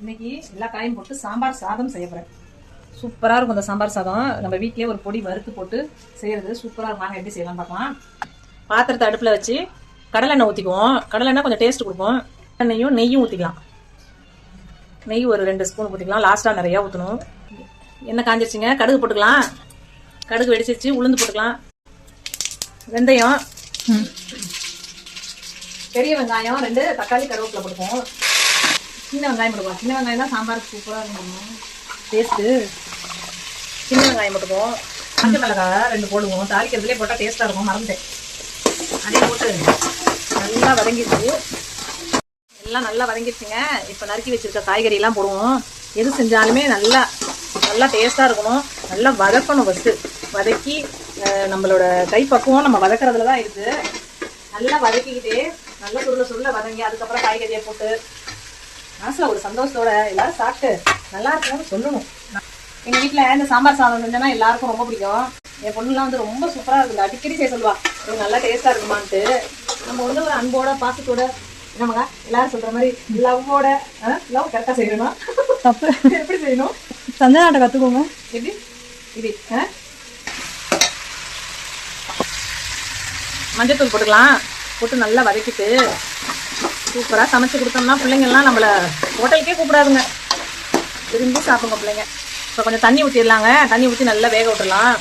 இன்னைக்கு எல்லா காயும் போட்டு சாம்பார் சாதம் செய்ய போறேன். சூப்பராக இருக்கும் இந்த சாம்பார் சாதம். நம்ம வீட்லயே ஒரு பொடி வறுத்து போட்டு செய்யறது சூப்பராக இருக்கும். வாங்க எப்படி செய்யலாம் பார்க்கலாம். பாத்திரத்தை அடுப்பில் வச்சு கடலெண்ணெய் ஊற்றிக்குவோம் கடலெண்ணெய் கொஞ்சம் டேஸ்ட் கொடுக்கும் எண்ணெயும் நெய்யும் ஊற்றிக்கலாம் நெய் ஒரு ரெண்டு ஸ்பூன் ஊற்றிக்கலாம் லாஸ்ட்டாக நிறையா ஊற்றணும் எண்ணெய் காஞ்சிருச்சுங்க. கடுகு போட்டுக்கலாம். கடுகு வெடிச்சிருச்சு. உளுந்து போட்டுக்கலாம். வெந்தயம். பெரிய வெங்காயம். ரெண்டு தக்காளி கருவேப்பிலை போட்டுப்போம் சின்ன வெங்காயம் போட்டுப்போம் சின்ன வெங்காயம் தான் சாம்பாருக்கு சூப்பராக இருக்கும் டேஸ்ட்டு சின்ன வெங்காயம் போட்டுப்போம் மஞ்சள் மிளகாய் ரெண்டு போடுவோம். தாளிக்கிறதுலேயே போட்டால் டேஸ்ட்டாக இருக்கும். மறந்துட்டேன். அதே போட்டு நல்லா வதங்கிடுச்சு. எல்லாம் நல்லா வதங்கிடுச்சுங்க. இப்போ நறுக்கி வச்சிருக்க காய்கறி எல்லாம் போடுவோம். எது செஞ்சாலுமே நல்லா நல்லா டேஸ்ட்டாக இருக்கணும். நல்லா வதக்கணும் ஃபஸ்ட்டு வதக்கி அஹ், நம்மளோட கைப்பக்குவம் நம்ம வதக்கிறதுல தான் இருக்குது நல்லா வதக்கிக்கிட்டே நல்லா சுருள சுருள வதங்கி அதுக்கப்புறம் காய்கறியை போட்டு மனசுல ஒரு சந்தோஷத்தோட எல்லாரும் சாப்பிட்டு நல்லா இருக்கணும்னு சொல்லணும். எங்க வீட்ல இந்த சாம்பார் சாதம் செஞ்சோன்னா எல்லாருக்கும் ரொம்ப பிடிக்கும். என் பொண்ணுலாம் வந்து ரொம்ப சூப்பரா இருக்குது? அடிக்கடி செய்ய சொல்லுவா. இது நல்லா டேஸ்டா இருக்குமான்ட்டு. நம்ம வந்து ஒரு அன்போட பாசத்தோட என்னமங்க எல்லாரும் சொல்ற மாதிரி லவ்வோட லவ் கரெக்டா செய்யணும்? தப்பு. எப்படி செய்யணும்? சந்தனாட்ட கத்துக்கோங்க. எப்படி? இது ஆ? மஞ்சத்தூள் போட்டுக்கலாம். போட்டு நல்லா வதக்கிட்டு சூப்பராக சமைச்சு கொடுத்தோம்னா பிள்ளைங்கள்லாம் நம்மளை ஹோட்டலுக்கே கூப்பிடாதுங்க. விரும்பி சாப்பிடுங்க பிள்ளைங்க. இப்போ கொஞ்சம் தண்ணி ஊற்றிடலாங்க தண்ணி ஊற்றி நல்லா வேக விட்டுடலாம்.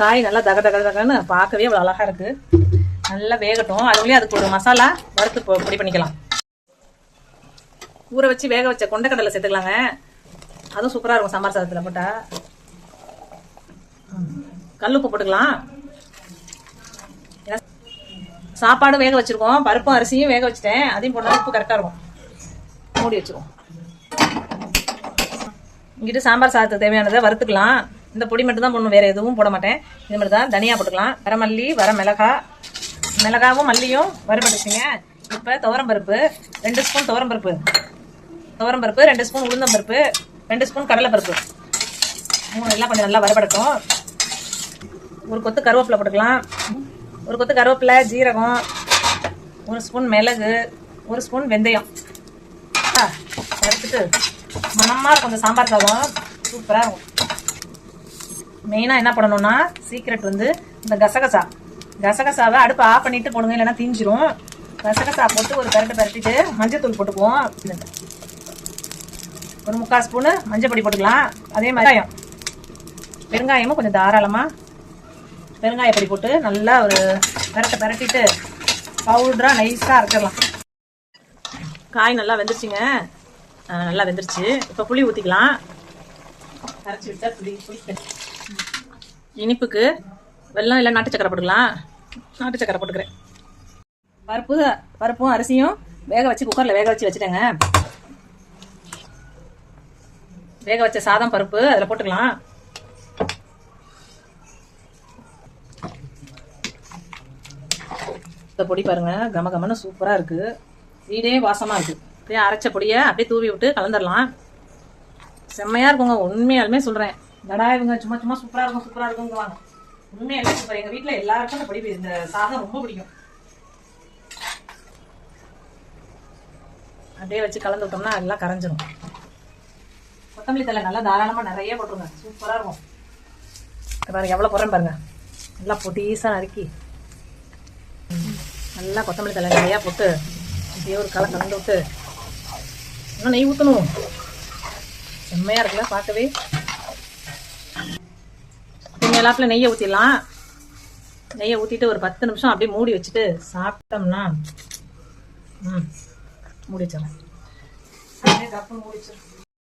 காய் நல்லா தக தக தகன்னு பார்க்கவே அவ்வளோ அழகாக இருக்குது நல்லா வேகட்டும். அதுக்குள்ளேயே அதுக்கு ஒரு மசாலா வறுத்து பொடி பண்ணிக்கலாம். ஊற வச்சு வேக வச்ச கொண்டக்கடலை சேர்த்துக்கலாங்க. அதுவும் சூப்பராக இருக்கும் சாம்பார் சாதத்தில் போட்டால் கல்லுப்பு போட்டுக்கலாம். சாப்பாடும் வேக வச்சிருக்கோம் பருப்பும் அரிசியும் வேக வச்சுட்டேன். அதையும் போட்டால் உப்பு கரெக்டாக இருக்கும். மூடி வச்சிருவோம். இங்கிட்டு சாம்பார் சாதத்துக்கு தேவையானதை வறுத்துக்கலாம். இந்த பொடி மட்டும் தான் போடணும் வேறு எதுவும் போட மாட்டேன். இது மட்டும் தான் தனியாக போட்டுக்கலாம். வரமல்லி வர மிளகா மிளகாவும் மல்லியும் வறுபட்டுச்சுங்க இப்போ துவரம்பருப்பு ரெண்டு ஸ்பூன் துவரம்பருப்பு. துவரம்பருப்பு ரெண்டு ஸ்பூன் உளுந்தம்பருப்பு ரெண்டு ஸ்பூன் கடலைப்பருப்பு. மூணு எல்லாம் கொஞ்சம் நல்லா வறுபடட்டும். ஒரு கொத்து கருவேப்பிலை போட்டுக்கலாம். ஒரு கொத்து கருவேப்பிலை ஜீரகம் ஒரு ஸ்பூன் மிளகு ஒரு ஸ்பூன் வெந்தயம். எடுத்துட்டு மனமாக இருக்கும் இந்த சாம்பார் சாதம். சூப்பராக இருக்கும். மெயினாக என்ன பண்ணணும்னா சீக்ரெட் வந்து இந்த கசகசா. கசகசாவை அடுப்பை ஆஃப் பண்ணிட்டு போடுங்க இல்லைன்னா தீஞ்சிரும். கசகசா போட்டு ஒரு பரட்டு பரட்டிட்டு மஞ்சத்தூள் போட்டுக்குவோம். ஒரு முக்கால் ஸ்பூனு மஞ்சள் பொடி போட்டுக்கலாம். அதே மாதிரி வெங்காயம். கொஞ்சம் தாராளமாக பெருங்காய பொடி போட்டு நல்லா ஒரு பரட்ட பரட்டிட்டு பவுடராக நைஸாக அரைச்சிடலாம். காய் நல்லா வெந்துருச்சுங்க. நல்லா வெந்துருச்சு. இப்போ புளி ஊற்றிக்கலாம் அரைச்சி விட்டா புளி புளி இனிப்புக்கு வெல்லம் இல்லை நாட்டு சக்கரை போட்டுக்கலாம். நாட்டு சக்கரை போட்டுக்கிறேன். பருப்பு பருப்பும் அரிசியும் வேக வச்சு குக்கரில் வேக வச்சு வச்சுட்டேங்க. வேக வச்ச சாதம் பருப்பு அதில் போட்டுக்கலாம். இந்த பொடி பாருங்க. கம கமன்னு சூப்பரா இருக்கு. வீடே வாசமா இருக்கு. அப்படியே அரைச்ச பொடியை அப்படியே தூவி விட்டு கலந்துடலாம் செம்மையா இருக்குங்க. உண்மையாலுமே சொல்றேன். நடா இவங்க சும்மா சும்மா சூப்பரா இருக்கும் சூப்பரா இருக்குங்குவாங்க உண்மையாலுமே சூப்பர் எங்க வீட்டில் எல்லாருக்கும் இந்த பொடி இந்த சாதம் ரொம்ப பிடிக்கும். அப்படியே வச்சு கலந்து விட்டோம்னா எல்லாம் கரைஞ்சிரும். கொத்தமல்லி தலை நல்லா தாராளமா நிறைய போட்டுருங்க. சூப்பரா இருக்கும். பாருங்க எவ்வளவு போடுறேன் பாருங்க. நல்லா பொட்டீஸா நறுக்கி. நல்லா கொத்தமல்லி தலை நிறையா போட்டு அப்படியே ஒரு களை கலந்து விட்டு இன்னும் நெய் ஊற்றணும் செம்மையாக இருக்குல்ல பார்க்கவே. மேலாப்பில் நெய்யை ஊற்றிடலாம் நெய்யை ஊற்றிட்டு ஒரு பத்து நிமிஷம் அப்படியே மூடி வச்சுட்டு சாப்பிட்டோம்னா ம் மூடி வச்சிடலாம். கப்பு மூடி வச்சிடலாம்.